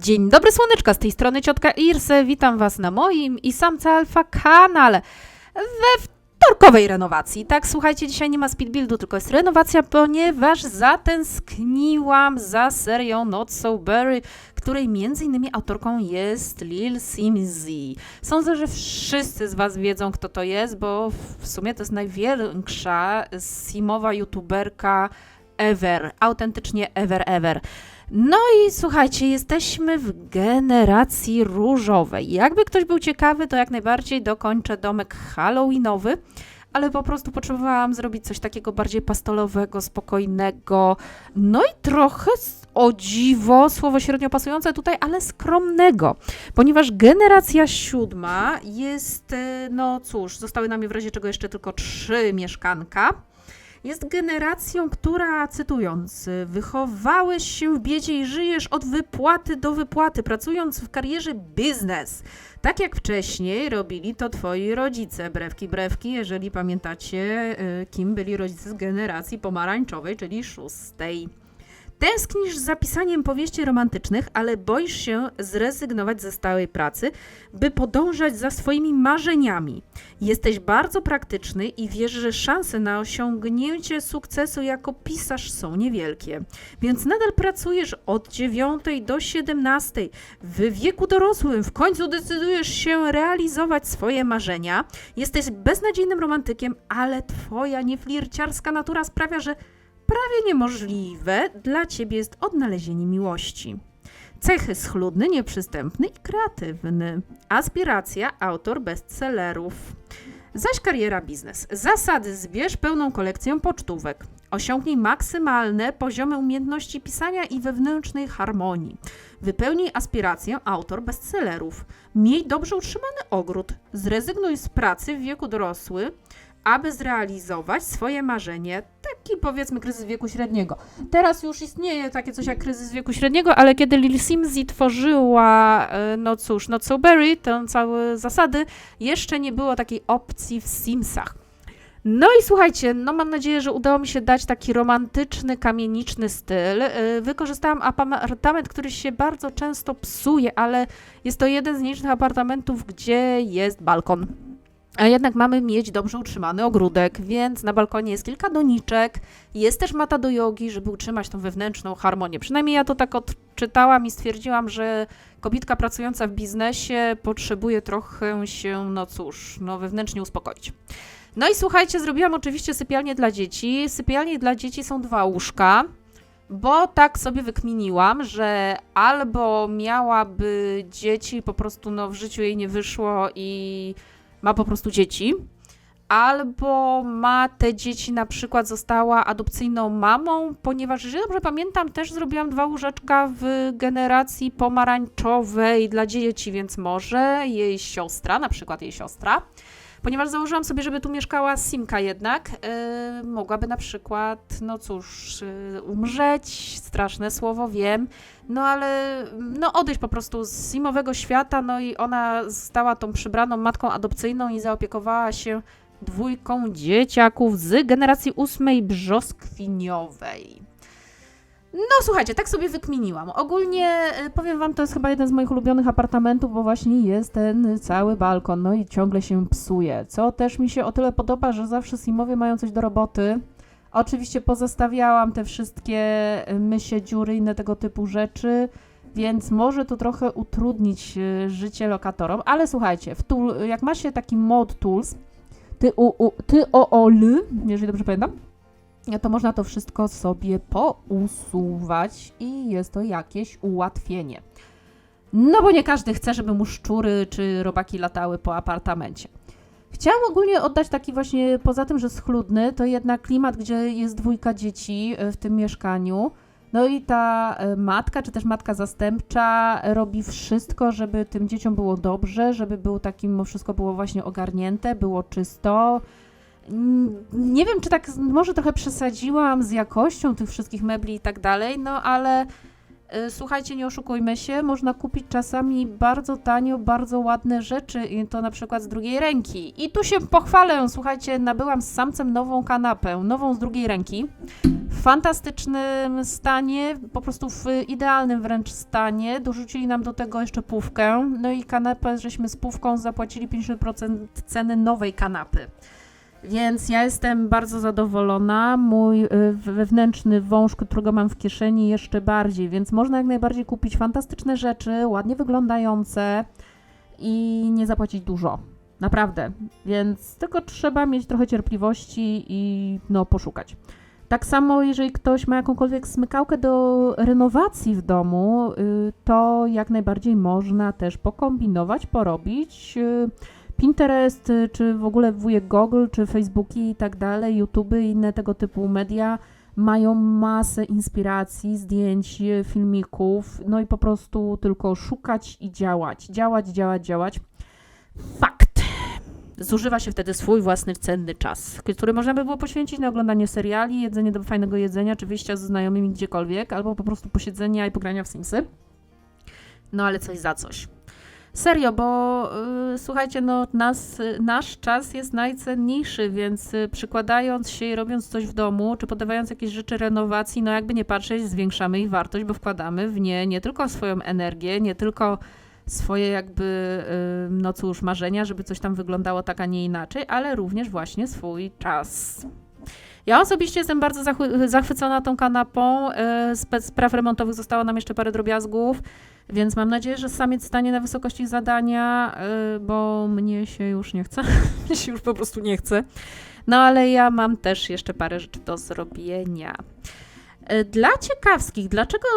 Dzień dobry słoneczka, z tej strony ciotka Irse, witam Was na moim i samca alfa kanale we wtorkowej renowacji. Tak, słuchajcie, dzisiaj nie ma speed buildu, tylko jest renowacja, ponieważ zatęskniłam za serią Not So Berry, której między innymi autorką jest Lil Simzy. Sądzę, że wszyscy z Was wiedzą, kto to jest, bo w sumie to jest największa simowa youtuberka ever, autentycznie ever, ever. No i słuchajcie, jesteśmy w generacji różowej. Jakby ktoś był ciekawy, to jak najbardziej dokończę domek Halloweenowy, ale po prostu potrzebowałam zrobić coś takiego bardziej pastolowego, spokojnego, no i trochę o dziwo, słowo średnio pasujące tutaj, ale skromnego, ponieważ generacja siódma jest, e, no cóż, zostały nam w razie czego jeszcze tylko trzy mieszkanka jest generacją, która, cytując, wychowałeś się w biedzie i żyjesz od wypłaty do wypłaty, pracując w karierze biznes. Tak jak wcześniej robili to twoi rodzice, brewki, brewki, jeżeli pamiętacie, y, kim byli rodzice z generacji pomarańczowej, czyli szóstej. Tęsknisz za pisaniem powieści romantycznych, ale boisz się zrezygnować ze stałej pracy, by podążać za swoimi marzeniami. Jesteś bardzo praktyczny i wiesz, że szanse na osiągnięcie sukcesu jako pisarz są niewielkie. Więc nadal pracujesz od 9 do 17. W wieku dorosłym w końcu decydujesz się realizować swoje marzenia. Jesteś beznadziejnym romantykiem, ale twoja nieflirciarska natura sprawia, że prawie niemożliwe dla ciebie jest odnalezienie miłości. Cechy schludny, nieprzystępny i kreatywny. Aspiracja autor bestsellerów. Zaś kariera biznes. Zasady zbierz pełną kolekcję pocztówek. Osiągnij maksymalne poziomy umiejętności pisania i wewnętrznej harmonii. Wypełnij aspirację autor bestsellerów. Miej dobrze utrzymany ogród. Zrezygnuj z pracy w wieku dorosły, aby zrealizować swoje marzenie. Taki powiedzmy kryzys wieku średniego. Teraz już istnieje takie coś jak kryzys wieku średniego, ale kiedy Lil Simsy tworzyła, e, no cóż, Not So Berry, te całe zasady, jeszcze nie było takiej opcji w Simsach. No i słuchajcie, no mam nadzieję, że udało mi się dać taki romantyczny, kamieniczny styl. E, Wykorzystałam apartament, który się bardzo często psuje, ale jest to jeden z nielicznych apartamentów, gdzie jest balkon. A jednak mamy mieć dobrze utrzymany ogródek, więc na balkonie jest kilka doniczek, jest też mata do jogi, żeby utrzymać tą wewnętrzną harmonię. Przynajmniej ja to tak odczytałam i stwierdziłam, że kobitka pracująca w biznesie potrzebuje trochę się, no cóż, no wewnętrznie uspokoić. No i słuchajcie, zrobiłam oczywiście sypialnię dla dzieci. Sypialnie dla dzieci są dwa łóżka, bo tak sobie wykminiłam, że albo miałaby dzieci, po prostu no w życiu jej nie wyszło i ma po prostu dzieci, albo ma te dzieci, na przykład została adopcyjną mamą, ponieważ, jeżeli dobrze pamiętam, też zrobiłam dwa łóżeczka w generacji pomarańczowej dla dzieci, więc może jej siostra, na przykład jej siostra, ponieważ założyłam sobie, żeby tu mieszkała Simka jednak, yy, mogłaby na przykład, no cóż, yy, umrzeć, straszne słowo, wiem, no ale no odejść po prostu z zimowego świata, no i ona została tą przybraną matką adopcyjną i zaopiekowała się dwójką dzieciaków z generacji ósmej brzoskwiniowej. No słuchajcie, tak sobie wykminiłam. Ogólnie y, powiem wam, to jest chyba jeden z moich ulubionych apartamentów, bo właśnie jest ten cały balkon, no i ciągle się psuje. Co też mi się o tyle podoba, że zawsze simowie mają coś do roboty. Oczywiście pozostawiałam te wszystkie y, mysie, dziury, inne tego typu rzeczy, więc może to trochę utrudnić y, życie lokatorom, ale słuchajcie, w tool, jak ma się taki mod tools, ty, u, ty o, o, l, jeżeli dobrze pamiętam, to można to wszystko sobie pousuwać i jest to jakieś ułatwienie. No bo nie każdy chce, żeby mu szczury czy robaki latały po apartamencie. Chciałam ogólnie oddać taki właśnie, poza tym, że schludny, to jednak klimat, gdzie jest dwójka dzieci e, w tym mieszkaniu. No i ta e, matka, czy też matka zastępcza robi wszystko, żeby tym dzieciom było dobrze, żeby było takim, wszystko było właśnie ogarnięte, było czysto. Nie wiem, czy tak może trochę przesadziłam z jakością tych wszystkich mebli i tak dalej, no ale y, słuchajcie, nie oszukujmy się, można kupić czasami bardzo tanio, bardzo ładne rzeczy i to na przykład z drugiej ręki. I tu się pochwalę, słuchajcie, nabyłam z samcem nową kanapę, nową z drugiej ręki fantastycznym stanie, po prostu w idealnym wręcz stanie. Dorzucili nam do tego jeszcze pówkę, no i kanapę, żeśmy z pówką zapłacili 50% ceny nowej kanapy. Więc ja jestem bardzo zadowolona. Mój y, wewnętrzny wąż, którego mam w kieszeni, jeszcze bardziej, więc można jak najbardziej kupić fantastyczne rzeczy, ładnie wyglądające i nie zapłacić dużo. Naprawdę. Więc tylko trzeba mieć trochę cierpliwości i no poszukać. Tak samo, jeżeli ktoś ma jakąkolwiek smykałkę do renowacji w domu, y, to jak najbardziej można też pokombinować, porobić. Pinterest, y, czy w ogóle wujek Google, czy Facebooki i tak dalej, YouTube i inne tego typu media mają masę inspiracji, zdjęć, y, filmików, no i po prostu tylko szukać i działać. Działać, działać, działać. Fakt. Zużywa się wtedy swój własny cenny czas, który można by było poświęcić na oglądanie seriali, jedzenie do fajnego jedzenia, czy wyjścia ze znajomymi gdziekolwiek, albo po prostu posiedzenia i pogrania w Simsy. No ale coś za coś. Serio, bo y, słuchajcie, no nas, y, nasz czas jest najcenniejszy, więc y, przykładając się i robiąc coś w domu, czy podawając jakieś rzeczy renowacji, no jakby nie patrzeć, zwiększamy ich wartość, bo wkładamy w nie nie tylko swoją energię, nie tylko swoje jakby, y, no cóż, marzenia, żeby coś tam wyglądało tak, a nie inaczej, ale również właśnie swój czas. Ja osobiście jestem bardzo zachwy- zachwycona tą kanapą. Z pe- spraw remontowych zostało nam jeszcze parę drobiazgów, więc mam nadzieję, że samiec stanie na wysokości zadania, y, bo mnie się już nie chce. mnie się już po prostu nie chce. No ale ja mam też jeszcze parę rzeczy do zrobienia. Y, Dla ciekawskich, dlaczego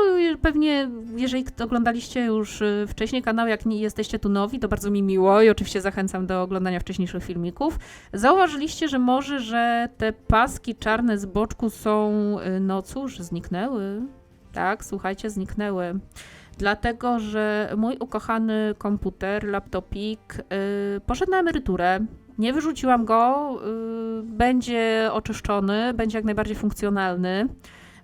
pewnie, jeżeli oglądaliście już y, wcześniej kanał, jak nie jesteście tu nowi, to bardzo mi miło i oczywiście zachęcam do oglądania wcześniejszych filmików. Zauważyliście, że może, że te paski czarne z boczku są, y, no cóż, zniknęły. Tak, słuchajcie, zniknęły. Dlatego, że mój ukochany komputer, laptopik, y, poszedł na emeryturę. Nie wyrzuciłam go, y, będzie oczyszczony, będzie jak najbardziej funkcjonalny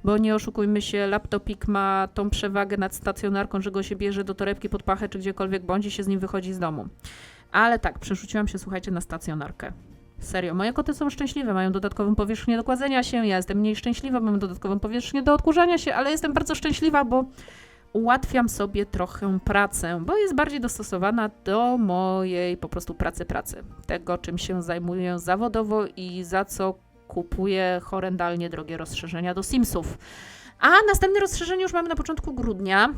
bo nie oszukujmy się, laptopik ma tą przewagę nad stacjonarką, że go się bierze do torebki pod pachę czy gdziekolwiek bądź się z nim wychodzi z domu. Ale tak, przerzuciłam się, słuchajcie, na stacjonarkę. Serio, moje koty są szczęśliwe, mają dodatkową powierzchnię do kładzenia się, ja jestem mniej szczęśliwa, mam dodatkową powierzchnię do odkurzania się, ale jestem bardzo szczęśliwa, bo ułatwiam sobie trochę pracę, bo jest bardziej dostosowana do mojej po prostu pracy pracy, tego czym się zajmuję zawodowo i za co kupuję horrendalnie drogie rozszerzenia do Simsów. A następne rozszerzenie już mamy na początku grudnia.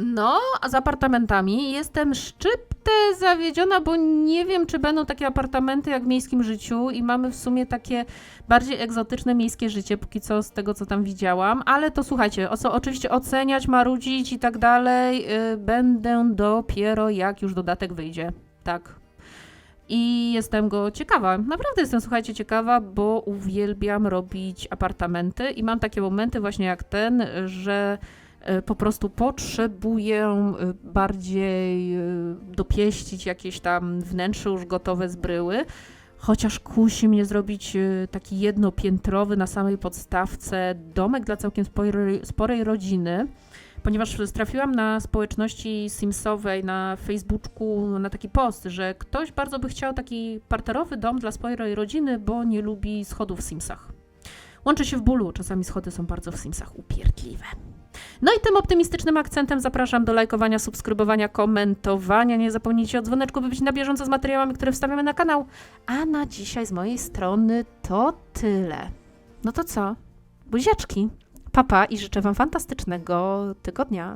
No, a z apartamentami jestem szczyptę zawiedziona, bo nie wiem, czy będą takie apartamenty jak w miejskim życiu i mamy w sumie takie bardziej egzotyczne miejskie życie, póki co z tego, co tam widziałam, ale to słuchajcie, o co oczywiście oceniać, marudzić i tak dalej, yy, będę dopiero jak już dodatek wyjdzie. Tak, i jestem go ciekawa. Naprawdę jestem, słuchajcie, ciekawa, bo uwielbiam robić apartamenty i mam takie momenty właśnie jak ten, że e, po prostu potrzebuję e, bardziej e, dopieścić jakieś tam wnętrze już gotowe z bryły. Chociaż kusi mnie zrobić taki jednopiętrowy na samej podstawce domek dla całkiem sporej, sporej rodziny ponieważ trafiłam na społeczności Simsowej na Facebooku na taki post, że ktoś bardzo by chciał taki parterowy dom dla swojej rodziny, bo nie lubi schodów w Simsach. Łączy się w bólu, czasami schody są bardzo w Simsach upierdliwe. No i tym optymistycznym akcentem zapraszam do lajkowania, subskrybowania, komentowania. Nie zapomnijcie o dzwoneczku, by być na bieżąco z materiałami, które wstawiamy na kanał. A na dzisiaj z mojej strony to tyle. No to co? Buziaczki. Papa i życzę Wam fantastycznego tygodnia.